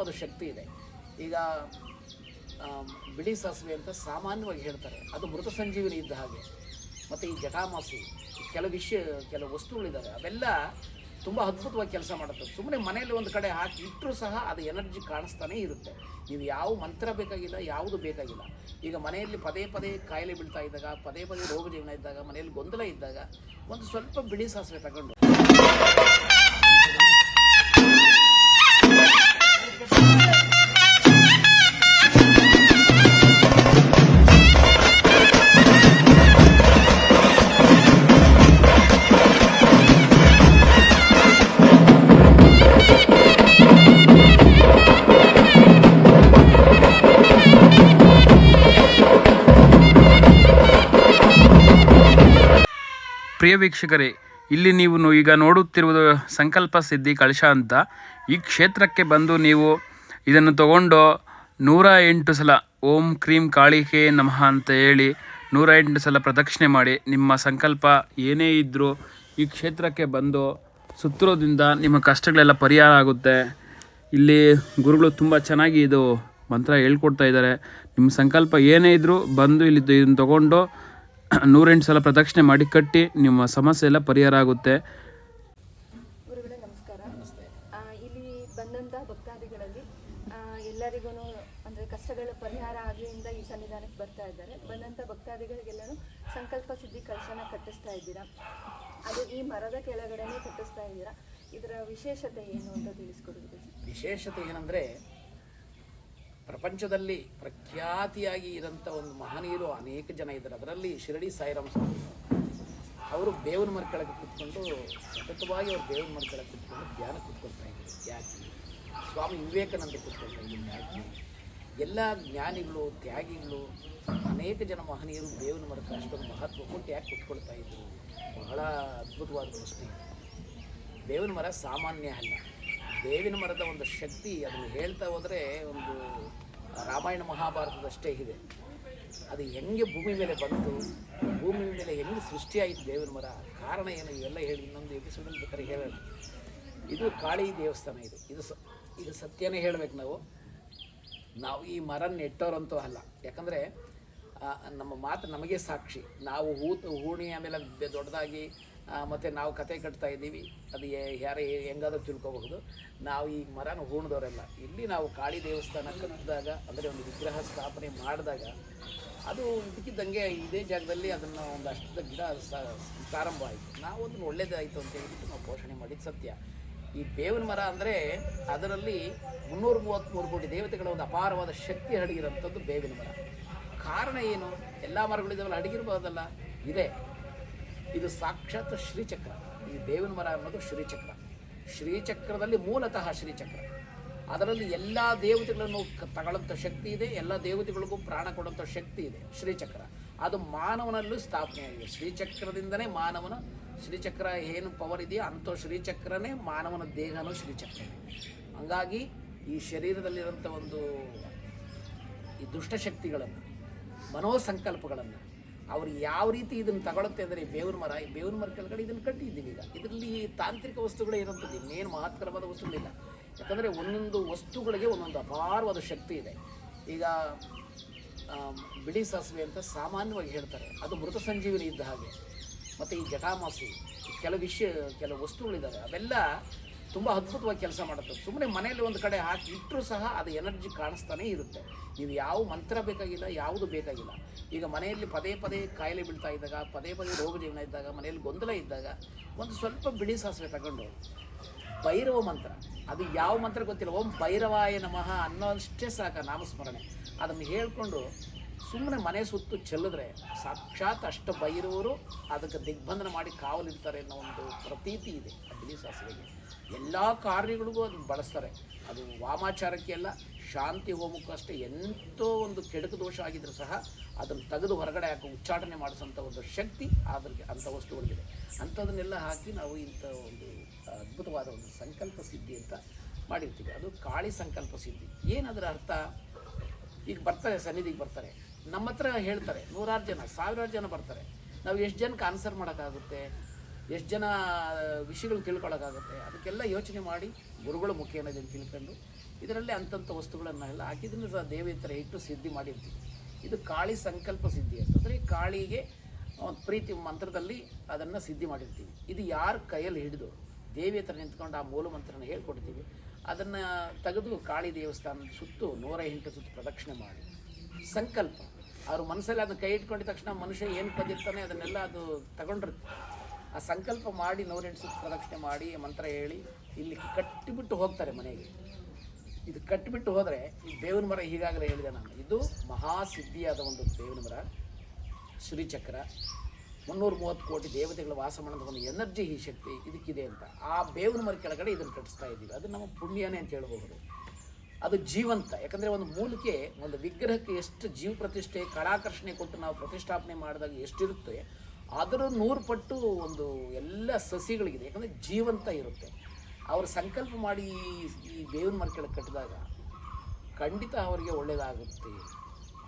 ಅಪಾರವಾದ ಶಕ್ತಿ ಇದೆ. ಈಗ ಬಿಳಿ ಸಾಸಿವೆ ಅಂತ ಸಾಮಾನ್ಯವಾಗಿ ಹೇಳ್ತಾರೆ. ಅದು ಮೃತ ಸಂಜೀವಿನಿ ಇದ್ದ ಹಾಗೆ. ಮತ್ತು ಈ ಜಟಾಮಾಸಿ ಕೆಲವು ವಿಷಯ ಕೆಲವು ವಸ್ತುಗಳಿದ್ದಾವೆ ಅವೆಲ್ಲ ತುಂಬ ಅದ್ಭುತವಾಗಿ ಕೆಲಸ ಮಾಡುತ್ತೆ. ಸುಮ್ಮನೆ ಮನೆಯಲ್ಲಿ ಒಂದು ಕಡೆ ಹಾಕಿ ಇಟ್ಟರೂ ಸಹ ಅದು ಎನರ್ಜಿ ಕಾಣಿಸ್ತಾನೇ ಇರುತ್ತೆ. ನೀವು ಯಾವ ಮಂತ್ರ ಬೇಕಾಗಿಲ್ಲ, ಯಾವುದು ಬೇಕಾಗಿಲ್ಲ. ಈಗ ಮನೆಯಲ್ಲಿ ಪದೇ ಪದೇ ಕಾಯಿಲೆ ಬೀಳ್ತಾ ಇದ್ದಾಗ, ಪದೇ ಪದೇ ರೋಗ ಜೀವನ ಇದ್ದಾಗ, ಮನೆಯಲ್ಲಿ ಗೊಂದಲ ಇದ್ದಾಗ, ಒಂದು ಸ್ವಲ್ಪ ಬಿಳಿ ಸಾಸಿವೆ ತಗೊಂಡು ಪ್ರಿಯ ವೀಕ್ಷಕರೇ, ಇಲ್ಲಿ ನೀವು ಈಗ ನೋಡುತ್ತಿರುವುದು ಸಂಕಲ್ಪ ಸಿದ್ಧಿ ಕಳಶ ಅಂತ. ಈ ಕ್ಷೇತ್ರಕ್ಕೆ ಬಂದು ನೀವು ಇದನ್ನು ತಗೊಂಡು ನೂರ ಎಂಟು ಸಲ ಓಂ ಕ್ರೀಂ ಕಾಳಿಕೆ ನಮಃ ಅಂತ ಹೇಳಿ, ನೂರ ಎಂಟು ಸಲ ಪ್ರದಕ್ಷಿಣೆ ಮಾಡಿ ನಿಮ್ಮ ಸಂಕಲ್ಪ ಏನೇ ಇದ್ದರೂ ಈ ಕ್ಷೇತ್ರಕ್ಕೆ ಬಂದು ಸುತ್ತಿರೋದ್ರಿಂದ ನಿಮ್ಮ ಕಷ್ಟಗಳೆಲ್ಲ ಪರಿಹಾರ ಆಗುತ್ತೆ. ಇಲ್ಲಿ ಗುರುಗಳು ತುಂಬ ಚೆನ್ನಾಗಿ ಇದು ಮಂತ್ರ ಹೇಳ್ಕೊಡ್ತಾ ಇದ್ದಾರೆ. ನಿಮ್ಮ ಸಂಕಲ್ಪ ಏನೇ ಇದ್ದರೂ ಬಂದು ಇಲ್ಲಿ ಇದನ್ನು ತಗೊಂಡು ನೂರೆಂಟು ಸಲ ಪ್ರದಕ್ಷಿಣೆ ಮಾಡಿ ಕಟ್ಟಿ ನಿಮ್ಮ ಸಮಸ್ಯೆ ಎಲ್ಲ ಪರಿಹಾರ ಆಗುತ್ತೆ. ಗುರುಗಳೇ ನಮಸ್ಕಾರ. ಆ, ಇಲ್ಲಿ ಬಂದಂಥ ಭಕ್ತಾದಿಗಳಲ್ಲಿ ಎಲ್ಲರಿಗೂ ಅಂದರೆ ಕಷ್ಟಗಳ ಪರಿಹಾರ ಆಗಲಿಂದ ಈ ಸನ್ನಿಧಾನಕ್ಕೆ ಬರ್ತಾ ಇದ್ದಾರೆ. ಬಂದಂಥ ಭಕ್ತಾದಿಗಳಿಗೆಲ್ಲರೂ ಸಂಕಲ್ಪ ಸಿದ್ಧಿ ಕಳಶನ ಕಟ್ಟಿಸ್ತಾ ಇದ್ದೀರಾ? ಅದು ಈ ಮರದ ಕೆಳಗಡೆನೇ ಕಟ್ಟಿಸ್ತಾ ಇದ್ದೀರಾ? ಇದರ ವಿಶೇಷತೆ ಏನು ಅಂತ ತಿಳಿಸ್ಕೊಡಿ ಗುರೂಜಿ. ವಿಶೇಷತೆ ಏನಂದರೆ ಪ್ರಪಂಚದಲ್ಲಿ ಪ್ರಖ್ಯಾತಿಯಾಗಿ ಇರೋಂಥ ಒಂದು ಮಹನೀಯರು ಅನೇಕ ಜನ ಇದ್ದಾರೆ. ಅದರಲ್ಲಿ ಶಿರಡಿ ಸಾಯಿರಾಮ್ ಸ್ವಾಮಿ. ಅವರು ಬೇವಿನ ಮರ ಕೆಳಗೆ ಕೂತ್ಕೊಂಡು ಸತತವಾಗಿ ಅವರು ಬೇವಿನ ಮರ ಕೆಳಗೆ ಕೂತ್ಕೊಂಡು ಧ್ಯಾನ ಕೂತ್ಕೊಳ್ತಾ ಇದ್ದರು. ಯಾಕೆ? ಸ್ವಾಮಿ ವಿವೇಕಾನಂದ ಕೂತ್ಕೊಳ್ತಾ ಇದ್ದರು. ಯಾಕೆ? ಎಲ್ಲ ಜ್ಞಾನಿಗಳು, ತ್ಯಾಗಿಗಳು, ಅನೇಕ ಜನ ಮಹನೀಯರು ಬೇವಿನ ಮರಕ್ಕೆ ಅಷ್ಟೊಂದು ಮಹತ್ವ ಕೊಟ್ಟು ಯಾಕೆ ಕೂತ್ಕೊಳ್ತಾ ಇದ್ದರು ಬಹಳ ಅದ್ಭುತವಾದ ಪ್ರಶ್ನೆ. ಬೇವಿನ ಮರ ಸಾಮಾನ್ಯ ಅಲ್ಲ. ಬೇವಿನ ಮರದ ಒಂದು ಶಕ್ತಿ ಅದನ್ನು ಹೇಳ್ತಾ ಹೋದರೆ ಒಂದು ರಾಮಾಯಣ ಮಹಾಭಾರತದಷ್ಟೇ ಇದೆ. ಅದು ಹೆಂಗೆ ಭೂಮಿ ಮೇಲೆ ಬಂತು, ಭೂಮಿ ಮೇಲೆ ಹೆಂಗೆ ಸೃಷ್ಟಿಯಾಯಿತು ದೇವರ ಮರ, ಕಾರಣ ಏನು ಇವೆಲ್ಲ ಹೇಳಿ ಇನ್ನೊಂದು ಎಪಿಸೋಡಲ್ಲಿ ಬೇಕಾದ್ರೆ ಹೇಳೋಣ. ಇದು ಕಾಳಿ ದೇವಸ್ಥಾನ ಇದು. ಇದು ಸ, ಇದು ಸತ್ಯನೇ ಹೇಳಬೇಕು ನಾವು. ನಾವು ಈ ಮರ ನೆಟ್ಟೋರಂತೂ ಅಲ್ಲ. ಯಾಕಂದರೆ ನಮ್ಮ ಮಾತು ನಮಗೆ ಸಾಕ್ಷಿ. ನಾವು ಹೂ ಹೂಣಿ ಆಮೇಲೆ ದೊಡ್ಡದಾಗಿ ಮತ್ತು ನಾವು ಕತೆ ಕಟ್ತಾ ಇದ್ದೀವಿ. ಅದು ಯಾರು ಹೆಂಗಾದ್ರೂ ತಿಳ್ಕೋಬಹುದು. ನಾವು ಈ ಮರನ ಹೂಣದವರೆಲ್ಲ. ಇಲ್ಲಿ ನಾವು ಕಾಳಿ ದೇವಸ್ಥಾನ ಕಟ್ಟಿದಾಗ, ಅಂದರೆ ಒಂದು ವಿಗ್ರಹ ಸ್ಥಾಪನೆ ಮಾಡಿದಾಗ, ಅದು ಇದಕ್ಕಿದ್ದಂಗೆ ಇದೇ ಜಾಗದಲ್ಲಿ ಅದನ್ನು ಒಂದು ಅಷ್ಟದ ಗಿಡ ಪ್ರಾರಂಭ ಆಯಿತು. ನಾವು ಅದನ್ನು ಒಳ್ಳೇದಾಯಿತು ಅಂತ ಹೇಳ್ಬಿಟ್ಟು ನಾವು ಪೋಷಣೆ ಮಾಡಿದ್ದು ಸತ್ಯ. ಈ ಬೇವಿನ ಮರ ಅಂದರೆ ಅದರಲ್ಲಿ ಮುನ್ನೂರ ಮೂವತ್ತ್ಮೂರು ಕೋಟಿ ದೇವತೆಗಳ ಒಂದು ಅಪಾರವಾದ ಶಕ್ತಿ ಅಡಗಿರೋಂಥದ್ದು ಬೇವಿನ ಮರ. ಕಾರಣ ಏನು? ಎಲ್ಲ ಮರಗಳಿದಾವಲ್ಲ, ಅಡಗಿರ್ಬೋದಲ್ಲ? ಇದೆ. ಇದು ಸಾಕ್ಷಾತ್ ಶ್ರೀಚಕ್ರ. ಈ ದೇವಿನ ಮರ ಅನ್ನೋದು ಶ್ರೀಚಕ್ರ. ಶ್ರೀಚಕ್ರದಲ್ಲಿ ಮೂಲತಃ ಶ್ರೀಚಕ್ರ. ಅದರಲ್ಲಿ ಎಲ್ಲ ದೇವತೆಗಳನ್ನು ತಗೊಳ್ಳೋಂಥ ಶಕ್ತಿ ಇದೆ, ಎಲ್ಲ ದೇವತೆಗಳಿಗೂ ಪ್ರಾಣ ಕೊಡುವಂಥ ಶಕ್ತಿ ಇದೆ, ಶ್ರೀಚಕ್ರ. ಅದು ಮಾನವನಲ್ಲೂ ಸ್ಥಾಪನೆಯಾಗಿದೆ. ಶ್ರೀಚಕ್ರದಿಂದನೇ ಮಾನವನ, ಶ್ರೀಚಕ್ರ ಏನು ಪವರ್ ಇದೆಯೋ ಅಂಥ ಶ್ರೀಚಕ್ರನೇ ಮಾನವನ ದೇಹನೂ ಶ್ರೀಚಕ್ರನೇ. ಹಂಗಾಗಿ ಈ ಶರೀರದಲ್ಲಿರೋಂಥ ಒಂದು ಈ ದುಷ್ಟಶಕ್ತಿಗಳನ್ನು, ಮನೋಸಂಕಲ್ಪಗಳನ್ನು ಅವ್ರು ಯಾವ ರೀತಿ ಇದನ್ನು ತಗೊಳುತ್ತೆ ಅಂದರೆ ಬೇವ್ರ ಮರ, ಈ ಬೇವ್ರ ಮರ ಕೆಳಗಡೆ ಇದನ್ನು ಕಟ್ಟಿದ್ದೀವಿ ಈಗ. ಇದರಲ್ಲಿ ತಾಂತ್ರಿಕ ವಸ್ತುಗಳೇ ಇರುವಂಥದ್ದು, ಇನ್ನೇನು ಮಹತ್ಕರವಾದ ವಸ್ತುಗಳಿಲ್ಲ ಯಾಕಂದರೆ ಒಂದೊಂದು ವಸ್ತುಗಳಿಗೆ ಒಂದೊಂದು ಅಪಾರವಾದ ಶಕ್ತಿ ಇದೆ. ಈಗ ಬಿಳಿ ಸಾಸಿವೆ ಅಂತ ಸಾಮಾನ್ಯವಾಗಿ ಹೇಳ್ತಾರೆ. ಅದು ಮೃತ ಸಂಜೀವಿನಿ ಇದ್ದ ಹಾಗೆ. ಮತ್ತು ಈ ಜಟಾಮಾಸಿ ಕೆಲವು ವಿಷಯ, ಕೆಲವು ವಸ್ತುಗಳಿದ್ದಾವೆ. ಅವೆಲ್ಲ ತುಂಬ ಅದ್ಭುತವಾಗಿ ಕೆಲಸ ಮಾಡುತ್ತೆ. ಸುಮ್ಮನೆ ಮನೆಯಲ್ಲಿ ಒಂದು ಕಡೆ ಹಾಕಿ ಇಟ್ಟರೂ ಸಹ ಅದು ಎನರ್ಜಿ ಕಾಣಿಸ್ತಾನೇ ಇರುತ್ತೆ. ನೀವು ಯಾವ ಮಂತ್ರ ಬೇಕಾಗಿಲ್ಲ, ಯಾವುದು ಬೇಕಾಗಿಲ್ಲ. ಈಗ ಮನೆಯಲ್ಲಿ ಪದೇ ಪದೇ ಕಾಯಿಲೆ ಬೀಳ್ತಾ ಇದ್ದಾಗ, ಪದೇ ಪದೇ ರೋಗ ಜೀವನ ಇದ್ದಾಗ, ಮನೆಯಲ್ಲಿ ಗೊಂದಲ ಇದ್ದಾಗ ಒಂದು ಸ್ವಲ್ಪ ಬಿಳಿ ಸಾಸಿವೆ ತಗೊಂಡು ಭೈರವ ಮಂತ್ರ. ಅದು ಯಾವ ಮಂತ್ರ ಗೊತ್ತಿಲ್ಲ. ಓಂ ಭೈರವಾಯ ನಮಃ ಅನ್ನೋಷ್ಟೇ ಸಾಕ ನಾಮಸ್ಮರಣೆ. ಅದನ್ನು ಹೇಳ್ಕೊಂಡು ಸುಮ್ಮನೆ ಮನೆ ಸುತ್ತು ಚೆಲ್ಲಿದ್ರೆ ಸಾಕ್ಷಾತ್ ಅಷ್ಟ ಭೈರವರು ಅದಕ್ಕೆ ದಿಗ್ಬಂಧನ ಮಾಡಿ ಕಾವಲಿರ್ತಾರೆ ಅನ್ನೋ ಒಂದು ಪ್ರತೀತಿ ಇದೆ ಆ ಸಾಸಿವೆಗೆ. ಎಲ್ಲ ಕಾರ್ಯಗಳಿಗೂ ಅದನ್ನು ಬಳಸ್ತಾರೆ. ಅದು ವಾಮಾಚಾರಕ್ಕೆ ಅಲ್ಲ, ಶಾಂತಿ ಹೋಮಕ್ಕೂ ಅಷ್ಟೇ ಎಂತೋ ಒಂದು ಕೆಡಕು ದೋಷ ಆಗಿದ್ರೂ ಸಹ ಅದನ್ನು ತೆಗೆದು ಹೊರಗಡೆ ಹಾಕಿ ಉಚ್ಚಾಟನೆ ಮಾಡಿಸೋಂಥ ಒಂದು ಶಕ್ತಿ ಅದ್ರಿಗೆ ಅಂಥ ವಸ್ತುಗಳಿಗಿದೆ. ಅಂಥದನ್ನೆಲ್ಲ ಹಾಕಿ ನಾವು ಇಂಥ ಒಂದು ಅದ್ಭುತವಾದ ಒಂದು ಸಂಕಲ್ಪ ಸಿದ್ಧಿ ಅಂತ ಮಾಡಿರ್ತೀವಿ. ಅದು ಕಾಳಿ ಸಂಕಲ್ಪ ಸಿದ್ಧಿ. ಏನದರ ಅರ್ಥ? ಈಗ ಬರ್ತಾರೆ, ಸನ್ನಿಧಿಗೆ ಬರ್ತಾರೆ. ನಮ್ಮ ಹತ್ರ ಹೇಳ್ತಾರೆ, ನೂರಾರು ಜನ, ಸಾವಿರಾರು ಜನ ಬರ್ತಾರೆ. ನಾವು ಎಷ್ಟು ಜನಕ್ಕೆ ಆನ್ಸರ್ ಮಾಡೋಕ್ಕಾಗುತ್ತೆ? ಎಷ್ಟು ಜನ ವಿಷಯಗಳು ತಿಳ್ಕೊಳ್ಳೋಕ್ಕಾಗುತ್ತೆ ಅದಕ್ಕೆಲ್ಲ ಯೋಚನೆ ಮಾಡಿ, ಗುರುಗಳ ಏನಿದೆ ಅಂತ ತಿಳ್ಕೊಂಡು, ಇದರಲ್ಲಿ ವಸ್ತುಗಳನ್ನು ಎಲ್ಲ ಹಾಕಿದ್ದನ್ನು ಸಹ ದೇವಿ ಹತ್ರ ಇಟ್ಟು ಸಿದ್ಧಿ ಮಾಡಿರ್ತೀವಿ ಇದು ಕಾಳಿ ಸಂಕಲ್ಪ ಸಿದ್ಧಿ ಅಂತಂದರೆ ಕಾಳಿಗೆ ಪ್ರೀತಿ ಮಂತ್ರದಲ್ಲಿ ಅದನ್ನು ಸಿದ್ಧಿ ಮಾಡಿರ್ತೀವಿ. ಇದು ಯಾರ ಕೈಯಲ್ಲಿ ಹಿಡಿದು, ದೇವಿ ಹತ್ರ ನಿಂತ್ಕೊಂಡು ಆ ಮೂಲ ಮಂತ್ರನ ಹೇಳ್ಕೊಡ್ತೀವಿ. ಅದನ್ನು ತೆಗೆದು ಕಾಳಿ ದೇವಸ್ಥಾನದ ಸುತ್ತು, ನೂರ ಎಂಟು ಸುತ್ತು ಪ್ರದಕ್ಷಿಣೆ ಮಾಡಿ. ಸಂಕಲ್ಪ. ಅವ್ರ ಮನಸ್ಸಲ್ಲಿ ಅದನ್ನ ಕೈ ಇಟ್ಕೊಂಡಿದ ತಕ್ಷಣ ಮನುಷ್ಯ ಏನು ಪದಿರ್ತಾನೆ ಅದನ್ನೆಲ್ಲ ಅದು ತಗೊಂಡಿರುತ್ತೆ. ಆ ಸಂಕಲ್ಪ ಮಾಡಿ ಸುತ್ತು ಪ್ರದಕ್ಷಿಣೆ ಮಾಡಿ ಮಂತ್ರ ಹೇಳಿ, ಇಲ್ಲಿ ಕಟ್ಟಿಬಿಟ್ಟು ಹೋಗ್ತಾರೆ ಮನೆಗೆ. ಇದು ಕಟ್ಟಿಬಿಟ್ಟು ಹೋದರೆ ಈ ಬೇವಿನ ಮರ ಈಗಾಗಲೇ ಹೇಳಿದೆ ನಾನು. ಇದು ಮಹಾಸಿದ್ಧಿಯಾದ ಒಂದು ಬೇವಿನ ಮರ. ಶ್ರೀಚಕ್ರ ಮುನ್ನೂರ ಮೂವತ್ತು ಕೋಟಿ ದೇವತೆಗಳ ವಾಸ ಮಾಡೋದು ಒಂದು ಎನರ್ಜಿ, ಈ ಶಕ್ತಿ ಇದಕ್ಕಿದೆ ಅಂತ. ಆ ಬೇವಿನ ಮರ ಕೆಳಗಡೆ ಇದನ್ನು ಕಟ್ಟಿಸ್ತಾ ಇದ್ದೀವಿ. ಅದು ನಮ್ಮ ಪುಣ್ಯನೇ ಅಂತ ಹೇಳ್ಬೋದು ಅದು ಜೀವಂತ. ಯಾಕಂದರೆ ಒಂದು ಮೂಲಿಕೆ, ಒಂದು ವಿಗ್ರಹಕ್ಕೆ ಎಷ್ಟು ಜೀವ ಪ್ರತಿಷ್ಠೆ ಕಲಾಕರ್ಷಣೆ ಕೊಟ್ಟು ನಾವು ಪ್ರತಿಷ್ಠಾಪನೆ ಮಾಡಿದಾಗ ಎಷ್ಟಿರುತ್ತೆ ಅದರ ನೂರು ಪಟ್ಟು ಒಂದು ಎಲ್ಲ ಸಸಿಗಳಿಗಿದೆ. ಯಾಕಂದರೆ ಜೀವಂತ ಇರುತ್ತೆ. ಅವರು ಸಂಕಲ್ಪ ಮಾಡಿ ಈ- ಬೇವಿನ ಮರ ಕೆಳಗೆ ಕಟ್ಟಿದಾಗ ಖಂಡಿತ ಅವರಿಗೆ ಒಳ್ಳೆಯದಾಗುತ್ತೆ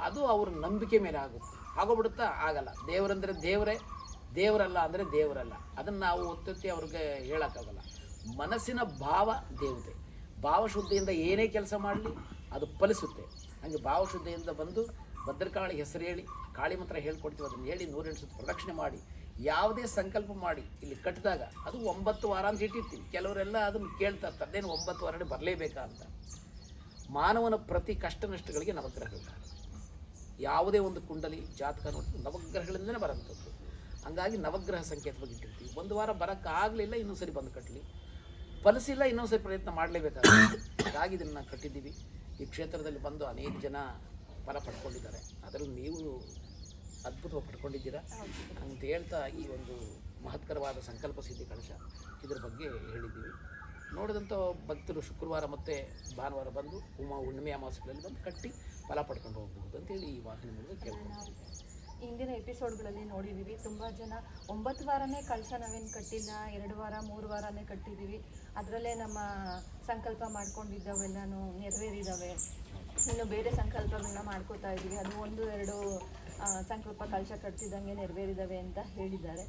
ಅದು ಅವ್ರ ನಂಬಿಕೆ ಮೇಲೆ ಆಗುತ್ತೆ. ಆಗೋಗ್ಬಿಡುತ್ತಾ? ಆಗಲ್ಲ. ದೇವರಂದರೆ ದೇವರೇ, ದೇವರಲ್ಲ ಅಂದರೆ ದೇವರಲ್ಲ. ಅದನ್ನು ನಾವು ಒತ್ತೊತ್ತಿ ಅವ್ರಿಗೆ ಹೇಳೋಕ್ಕಾಗಲ್ಲ. ಮನಸ್ಸಿನ ಭಾವ ದೇವತೆ. ಭಾವಶುದ್ಧಿಯಿಂದ ಏನೇ ಕೆಲಸ ಮಾಡಲಿ ಅದು ಫಲಿಸುತ್ತೆ. ಹಾಗೆ ಭಾವಶುದ್ಧಿಯಿಂದ ಬಂದು ಭದ್ರಕಾಳಿ ಹೆಸರು ಹೇಳಿ, ಕಾಳಿ ಮಂತ್ರ ಹೇಳ್ಕೊಡ್ತೀವಿ, ಅದನ್ನು ಹೇಳಿ ನೂರೆಂಟು ಸುತ್ತ ಪ್ರದಕ್ಷಿಣೆ ಮಾಡಿ, ಯಾವುದೇ ಸಂಕಲ್ಪ ಮಾಡಿ ಇಲ್ಲಿ ಕಟ್ಟಿದಾಗ ಅದು ಒಂಬತ್ತು ವಾರ ಅಂತ ಇಟ್ಟಿರ್ತೀವಿ. ಕೆಲವರೆಲ್ಲ ಅದನ್ನು ಕೇಳ್ತಾ ಇರ್ತಾರೆ, ಅದೇನು ಒಂಬತ್ತು ವಾರ ಬರಲೇಬೇಕಾ ಅಂತ ಮಾನವನ ಪ್ರತಿ ಕಷ್ಟ ನಷ್ಟಗಳಿಗೆ ನವಗ್ರಹಗಳು. ಯಾವುದೇ ಒಂದು ಕುಂಡಲಿ, ಜಾತಕ ನೋಡಿ ನವಗ್ರಹಗಳಿಂದಲೇ ಬರೋಂಥದ್ದು ಹಂಗಾಗಿ ನವಗ್ರಹ ಸಂಕೇತವಾಗಿ ಇಟ್ಟಿರ್ತೀವಿ. ಒಂದು ವಾರ ಬರೋಕ್ಕಾಗಲಿಲ್ಲ ಇನ್ನೊಂದು ಸರಿ ಬಂದು ಕಟ್ಟಲಿ ಫಲಿಸಿಲ್ಲ ಇನ್ನೊಂದು ಸರಿ ಪ್ರಯತ್ನ ಮಾಡಲೇಬೇಕಾಗುತ್ತೆ. ಹಾಗಾಗಿ ಇದನ್ನು ಕಟ್ಟಿದ್ದೀವಿ. ಈ ಕ್ಷೇತ್ರದಲ್ಲಿ ಬಂದು ಅನೇಕ ಜನ ಫಲ ಪಡ್ಕೊಂಡಿದ್ದಾರೆ. ಅದರಲ್ಲಿ ನೀವು ಅದ್ಭುತವಾಗಿ ಪಡ್ಕೊಂಡಿದ್ದೀರಾ? ಅಂತ ಹೇಳ್ತಾ ಈ ಒಂದು ಮಹತ್ಕರವಾದ ಸಂಕಲ್ಪ ಸಿದ್ಧಿ ಕಳಶ ಇದ್ರ ಬಗ್ಗೆ ಹೇಳಿದ್ದೀವಿ. ನೋಡಿದಂಥ ಭಕ್ತರು ಶುಕ್ರವಾರ ಮತ್ತು ಭಾನುವಾರ ಬಂದು ಉಮಾ ಹುಣ್ಣಿಮೆ ಅಮಾವಾಸ್ಯೆಗಳಲ್ಲಿ ಬಂದು ಕಟ್ಟಿ ಫಲ ಪಡ್ಕೊಂಡು ಹೋಗ್ಬೋದು ಅಂತೇಳಿ ಈ ವಾಹನ ಮೂಲಕ ಕೇಳ್ಕೊಳ್ತೀವಿ. ಇಂದಿನ ಎಪಿಸೋಡ್ಗಳಲ್ಲಿ ನೋಡಿದ್ದೀವಿ. ತುಂಬ ಜನ ಒಂಬತ್ತು ವಾರನೇ ಕಳಸ ನಾವೇನು ಕಟ್ಟಿಲ್ಲ, ಎರಡು ವಾರ, ಮೂರು ವಾರನೇ ಕಟ್ಟಿದ್ದೀವಿ. ಅದರಲ್ಲೇ ನಮ್ಮ ಸಂಕಲ್ಪ ಮಾಡ್ಕೊಂಡಿದ್ದಾವೆಲ್ಲನೂ ನೆರವೇರಿದ್ದಾವೆ ಇನ್ನು ಬೇರೆ ಸಂಕಲ್ಪಗಳನ್ನ ಮಾಡ್ಕೋತಾ ಇದ್ದೀವಿ. ಅದು ಒಂದು, ಎರಡು ಸಂಕಲ್ಪ ಕಳಶ ಕಟ್ತಿದ್ದಂಗೆ ನೆರವೇರಿದ್ದಾವೆ ಅಂತ ಹೇಳಿದ್ದಾರೆ.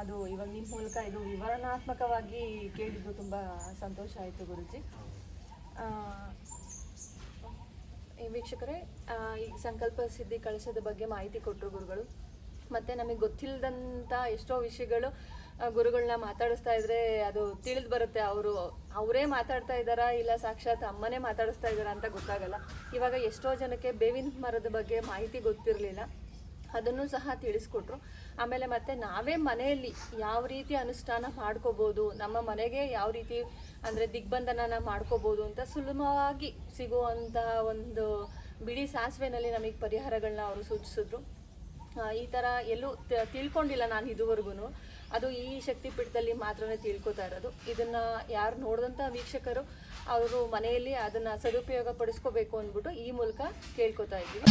ಅದು ಇವಾಗ ನಿಮ್ಮ ಮೂಲಕ ಇದು ವಿವರಣಾತ್ಮಕವಾಗಿ ಕೇಳಿದ್ದು ತುಂಬ ಸಂತೋಷ ಆಯಿತು ಗುರುಜಿ. ವೀಕ್ಷಕರೇ ಈ ಸಂಕಲ್ಪ ಸಿದ್ಧಿ ಕಳಶದ ಬಗ್ಗೆ ಮಾಹಿತಿ ಕೊಟ್ಟರು ಗುರುಗಳು. ಮತ್ತು ನಮಗೆ ಗೊತ್ತಿಲ್ಲದಂಥ ಎಷ್ಟೋ ವಿಷಯಗಳು ಗುರುಗಳನ್ನ ಮಾತಾಡಿಸ್ತಾ ಇದ್ರೆ ಅದು ತಿಳಿದು ಬರುತ್ತೆ. ಅವರು, ಅವರೇ ಮಾತಾಡ್ತಾ ಇದ್ದಾರಾ ಇಲ್ಲ ಸಾಕ್ಷಾತ್ ಅಮ್ಮನೇ ಮಾತಾಡಿಸ್ತಾ ಇದ್ದಾರಾ ಅಂತ ಗೊತ್ತಾಗಲ್ಲ. ಇವಾಗ ಎಷ್ಟೋ ಜನಕ್ಕೆ ಬೇವಿನ ಮರದ ಬಗ್ಗೆ ಮಾಹಿತಿ ಗೊತ್ತಿರಲಿಲ್ಲ. ಅದನ್ನು ಸಹ ತಿಳಿಸ್ಕೊಟ್ರು. ಆಮೇಲೆ ಮತ್ತೆ ನಾವೇ ಮನೆಯಲ್ಲಿ ಯಾವ ರೀತಿ ಅನುಷ್ಠಾನ ಮಾಡ್ಕೋಬೋದು, ನಮ್ಮ ಮನೆಗೆ ಯಾವ ರೀತಿ ಅಂದರೆ ದಿಗ್ಬಂಧನನ ಮಾಡ್ಕೋಬೋದು ಅಂತ ಸುಲಭವಾಗಿ ಸಿಗುವಂತಹ ಒಂದು ಬಿಳಿ ಸಾಸಿವೆನಲ್ಲಿ ನಮಗೆ ಪರಿಹಾರಗಳನ್ನ ಅವರು ಸೂಚಿಸಿದ್ರು. ಈ ಥರ ಎಲ್ಲೂ ತಿಳ್ಕೊಂಡಿಲ್ಲ ನಾನು ಇದುವರೆಗೂ ಅದು ಈ ಶಕ್ತಿ ಪೀಠದಲ್ಲಿ ಮಾತ್ರನೇ ತಿಳ್ಕೊತಾ ಇರೋದು. ಇದನ್ನು ಯಾರು ನೋಡಿದಂಥ ವೀಕ್ಷಕರು ಅವರು ಮನೆಯಲ್ಲಿ ಅದನ್ನು ಸದುಪಯೋಗ ಪಡಿಸ್ಕೋಬೇಕು ಅಂದ್ಬಿಟ್ಟು ಈ ಮೂಲಕ ಕೇಳ್ಕೊತಾ ಇದ್ದೀವಿ.